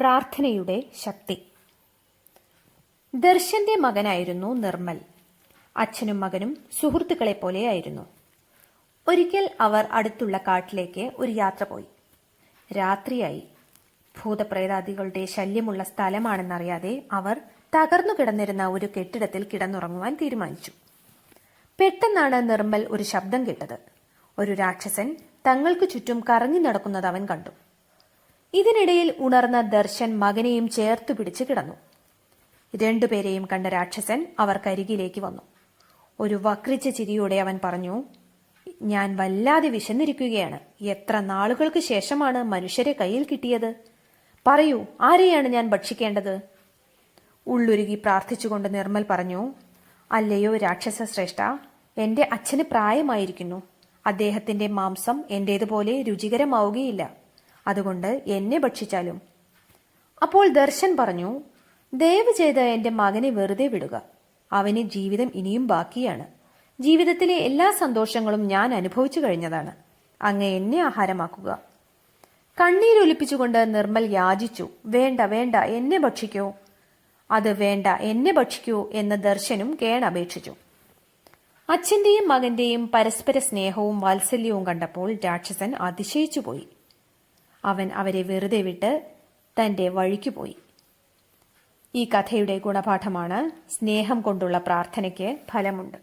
പ്രാർത്ഥനയുടെ ശക്തി. ദർശന്റെ മകനായിരുന്നു നിർമ്മൽ. അച്ഛനും മകനും സുഹൃത്തുക്കളെ പോലെയായിരുന്നു ഒരിക്കൽ അവർ അടുത്തുള്ള കാട്ടിലേക്ക് ഒരു യാത്ര പോയി. രാത്രിയായി. ഭൂതപ്രേതാദികളുടെ ശല്യമുള്ള സ്ഥലമാണെന്നറിയാതെ അവർ തകർന്നു കിടന്നിരുന്ന ഒരു കെട്ടിടത്തിൽ കിടന്നുറങ്ങുവാൻ തീരുമാനിച്ചു. പെട്ടെന്നാണ് നിർമ്മൽ ഒരു ശബ്ദം കേട്ടത്. ഒരു രാക്ഷസൻ തങ്ങൾക്ക് ചുറ്റും കറങ്ങി നടക്കുന്നത് അവൻ കണ്ടു. ഇതിനിടയിൽ ഉണർന്ന ദർശൻ മകനെയും ചേർത്തു പിടിച്ച് കിടന്നു. രണ്ടുപേരെയും കണ്ട രാക്ഷസൻ അവർക്കരികിലേക്ക് വന്നു. ഒരു വക്രിച്ച ചിരിയോടെ അവൻ പറഞ്ഞു ഞാൻ വല്ലാതെ വിശന്നിരിക്കുകയാണ്. എത്ര നാളുകൾക്ക് ശേഷമാണ് മനുഷ്യരെ കയ്യിൽ കിട്ടിയത്? പറയൂ ആരെയാണ് ഞാൻ ഭക്ഷിക്കേണ്ടത്? ഉള്ളുരുകി പ്രാർത്ഥിച്ചുകൊണ്ട് നിർമ്മൽ പറഞ്ഞു അല്ലയോ രാക്ഷസ ശ്രേഷ്ഠ എന്റെ അച്ഛന് പ്രായമായിരിക്കുന്നു. അദ്ദേഹത്തിന്റെ മാംസം എന്റേതുപോലെ രുചികരമാവുകയില്ല. അതുകൊണ്ട് എന്നെ ഭക്ഷിച്ചാലും. അപ്പോൾ ദർശൻ പറഞ്ഞു ദയവ് ചെയ്ത് എന്റെ മകനെ വെറുതെ വിടുക. അവന് ജീവിതം ഇനിയും ബാക്കിയാണ്. ജീവിതത്തിലെ എല്ലാ സന്തോഷങ്ങളും ഞാൻ അനുഭവിച്ചു കഴിഞ്ഞതാണ്. അങ്ങ് എന്നെ ആഹാരമാക്കുക. കണ്ണീരൊലിപ്പിച്ചുകൊണ്ട് നിർമ്മൽ യാചിച്ചു വേണ്ട വേണ്ട എന്നെ ഭക്ഷിക്കൂ. അത് വേണ്ട എന്നെ ഭക്ഷിക്കൂ എന്ന് ദർശനും കേണപേക്ഷിച്ചു. അച്ഛന്റെയും മകന്റെയും പരസ്പര സ്നേഹവും വാത്സല്യവും കണ്ടപ്പോൾ രാക്ഷസൻ അതിശയിച്ചുപോയി. അവൻ അവരെ വെറുതെ വിട്ട് തന്റെ വഴിക്ക് പോയി. ഈ കഥയുടെ ഗുണപാഠമാണ് സ്നേഹം കൊണ്ടുള്ള പ്രാർത്ഥനയ്ക്ക് ഫലമുണ്ട്.